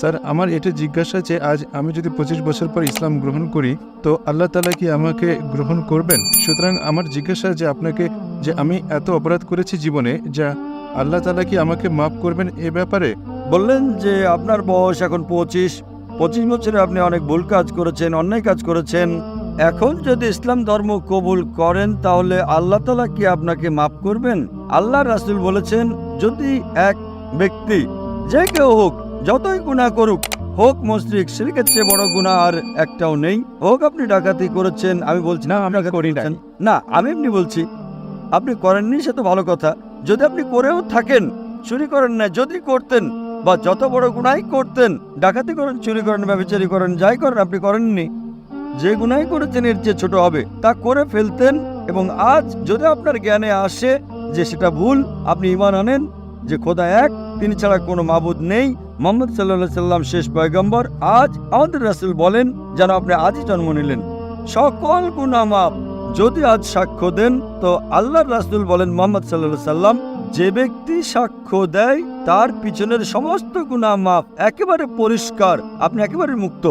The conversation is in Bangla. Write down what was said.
স্যার, আমার এটা জিজ্ঞাসা যে আজ আমি যদি পঁচিশ বছর পর ইসলাম গ্রহণ করি, তো আল্লাহ তালা কি আমাকে গ্রহণ করবেন? সুতরাং আমার জিজ্ঞাসা যে আপনাকে যে আমি এত অপরাধ করেছি জীবনে, যা আল্লাহ তালা কি আমাকে মাফ করবেন এ ব্যাপারে? বললেন যে আপনার বয়স এখন পঁচিশ। পঁচিশ বছরে আপনি অনেক ভুল কাজ করেছেন, অন্যায় কাজ করেছেন। এখন যদি ইসলাম ধর্ম কবুল করেন, তাহলে আল্লাহ তালা কি আপনাকে মাফ করবেন? আল্লাহ রাসুল বলেছেন, যদি এক ব্যক্তি, যে কেউ হোক যতই গুণা করুক হোক মস্তিক শিরকের চেয়ে বড় গুণা আর একটাও নেই। হোক আপনি ডাকাতি করেছেন আমি বলছি না আমরা করি না না আমি এমনি বলছি আপনি করেননি সে তো ভালো কথা। যদি আপনি করেও থাকেন চুরি করেন না যদি করতেন বা যত বড় গুণাই করতেন ডাকাতি করেন চুরি করেন ব্যবচারি করেন যাই করেন আপনি করেননি। যে গুণাই করেছেন এর চেয়ে ছোট হবে। তা করে ফেলতেন এবং আজ যদি আপনার জ্ঞানে আসে যে সেটা ভুল আপনি ইমান আনেন যে খোদা এক তিনি ছাড়া কোনো মাবুদ নেই মোহাম্মদ সাল্লা সাল্লাম শেষ পয়গম্বর আজ আমাদের রাসুল বলেন যেন আপনি আজই জন্ম নিলেন, সকল গুনামাপ যদি আজ সাক্ষ্য দেন, তো আল্লাহর রাসুল বলেন মোহাম্মদ সাল্লা সাল্লাম, যে ব্যক্তি সাক্ষ্য দেয়, তার পিছনের সমস্ত গুণা মাপ একেবারে পরিষ্কার, আপনি একেবারে মুক্ত।